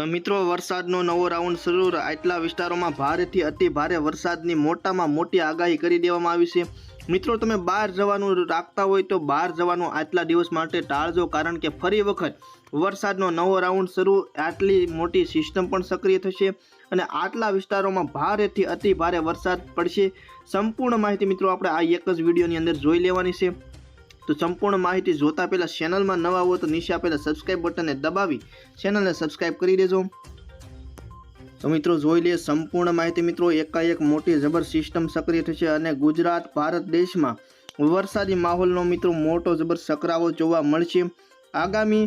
તો મિત્રો, વરસાદનો નવો રાઉન્ડ શરૂ. આટલા વિસ્તારોમાં ભારેથી અતિ ભારે વરસાદની મોટામાં મોટી આગાહી કરી દેવામાં આવી છે. મિત્રો, તમે બહાર જવાનું રાખતા હોય તો બહાર જવાનું આટલા દિવસ માટે ટાળજો, કારણ કે ફરી વખત વરસાદનો નવો રાઉન્ડ શરૂ. આટલી મોટી સિસ્ટમ પણ સક્રિય થશે અને આટલા વિસ્તારોમાં ભારેથી અતિ ભારે વરસાદ પડશે. સંપૂર્ણ માહિતી મિત્રો, આપણે આ એક જ વિડીયોની અંદર જોઈ લેવાની છે. તો સંપૂર્ણ માહિતી જોતા પહેલાં ચેનલમાં નવા હો તો નીચે આપેલા સબસ્ક્રાઇબ બટનને દબાવી ચેનલને સબસ્ક્રાઇબ કરી દેજો. તો મિત્રો જોઈ લઈએ સંપૂર્ણ માહિતી. મિત્રો એકાએક મોટી જબર સિસ્ટમ સક્રિય થશે અને ગુજરાત, ભારત દેશમાં વરસાદી માહોલનો મિત્રો મોટો જબર સકરાવો જોવા મળશે. આગામી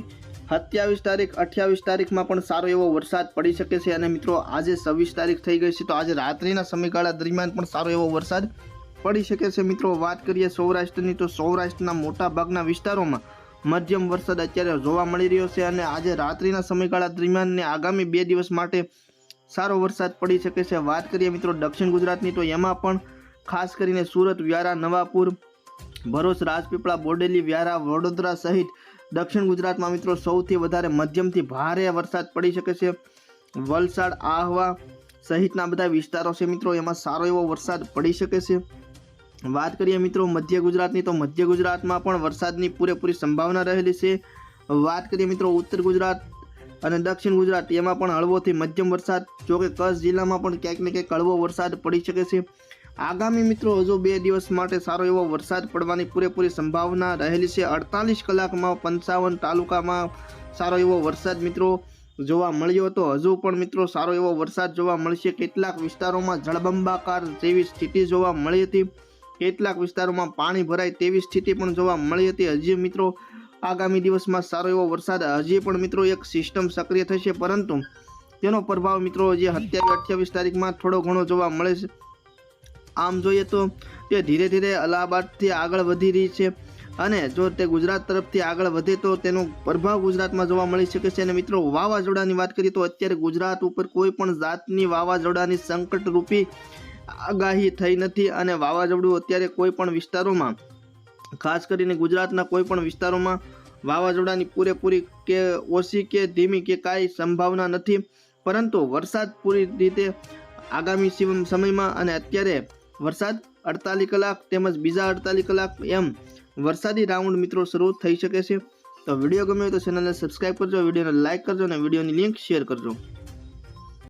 સત્યાવીસ તારીખ, અઠ્યાવીસ તારીખમાં પણ સારો એવો વરસાદ પડી શકે છે અને મિત્રો આજે છવ્વીસ તારીખ થઈ ગઈ છે તો આજે રાત્રિના સમયગાળા દરમિયાન પણ સારો એવો વરસાદ પડી શકે છે મિત્રો. વાત કરીએ સૌરાષ્ટ્રની, તો સૌરાષ્ટ્રના મોટા ભાગના વિસ્તારોમાં મધ્યમ વરસાદ અત્યારે જોવા મળી રહ્યો છે અને આજે રાત્રિના સમયગાળા દરમિયાન ને આગામી બે દિવસ માટે સારો વરસાદ પડી શકે છે. વાત કરીએ મિત્રો દક્ષિણ ગુજરાતની, તો એમાં પણ ખાસ કરીને સુરત, વ્યારા, નવાપુર, ભરૂચ, રાજપીપળા, બોડેલી, વ્યારા, વડોદરા સહિત દક્ષિણ ગુજરાતમાં મિત્રો સૌથી વધારે મધ્યમથી ભારે વરસાદ પડી શકે છે. વલસાડ, આહવા સહિતના બધા વિસ્તારો છે મિત્રો, એમાં સારો એવો વરસાદ પડી શકે છે. વાત કરીએ મિત્રો મધ્ય ગુજરાતની, તો મધ્ય ગુજરાતમાં પણ વરસાદની પૂરેપૂરી સંભાવના રહેલી છે. વાત કરીએ મિત્રો ઉત્તર ગુજરાત અને દક્ષિણ ગુજરાત, એમાં પણ હળવોથી મધ્યમ વરસાદ, જોકે કચ્છ જિલ્લામાં પણ ક્યાંક ને ક્યાંક હળવો વરસાદ પડી શકે છે. આગામી મિત્રો હજુ બે દિવસ માટે સારો એવો વરસાદ પડવાની પૂરેપૂરી સંભાવના રહેલી છે. અડતાલીસ કલાકમાં પંચાવન તાલુકામાં સારો એવો વરસાદ મિત્રો જોવા મળ્યો હતો. હજુ પણ મિત્રો સારો એવો વરસાદ જોવા મળશે. કેટલાક વિસ્તારોમાં જળબંબાકાર જેવી સ્થિતિ જોવા મળી હતી. કેટલાક વિસ્તારોમાં પાણી ભરાય તેવી સ્થિતિ પણ જોવા મળી હતી. હજી મિત્રો, આગામી દિવસમાં સારો એવો વરસાદ, હજી પણ મિત્રો એક સિસ્ટમ સક્રિય થશે, પરંતુ તેનો પ્રભાવ મિત્રો જે અત્યારે અઠ્યાવીસ તારીખમાં થોડો ઘણો જોવા મળે છે. આમ જોઈએ તો તે ધીરે ધીરે અલ્હાબાદથી આગળ વધી રહી છે અને જો તે ગુજરાત તરફથી આગળ વધે તો તેનો પ્રભાવ ગુજરાતમાં જોવા મળી શકે છે. અને મિત્રો, વાવાઝોડાની વાત કરીએ તો અત્યારે ગુજરાત ઉપર કોઈ પણ જાતની વાવાઝોડાની સંકટરૂપી આગાહી થઈ નથી અને વાવાઝોડું અત્યારે કોઈ પણ વિસ્તારોમાં, ખાસ કરીને ગુજરાતના કોઈ પણ વિસ્તારોમાં, વાવાઝોડાની પૂરેપૂરી કે ઓછી કે ધીમી કે કાંઈ સંભાવના નથી. પરંતુ વરસાદ પૂરી રીતે આગામી સમયમાં અને અત્યારે વરસાદ અડતાલીસ કલાક તેમજ બીજા અડતાલીસ કલાક એમ વરસાદી રાઉન્ડ મિત્રો શરૂ થઈ શકે છે. તો વીડિયો ગમ્યો તો ચેનલને સબસ્ક્રાઈબ કરજો, વિડીયોને લાઇક કરજો અને વિડીયોની લિંક શેર કરજો.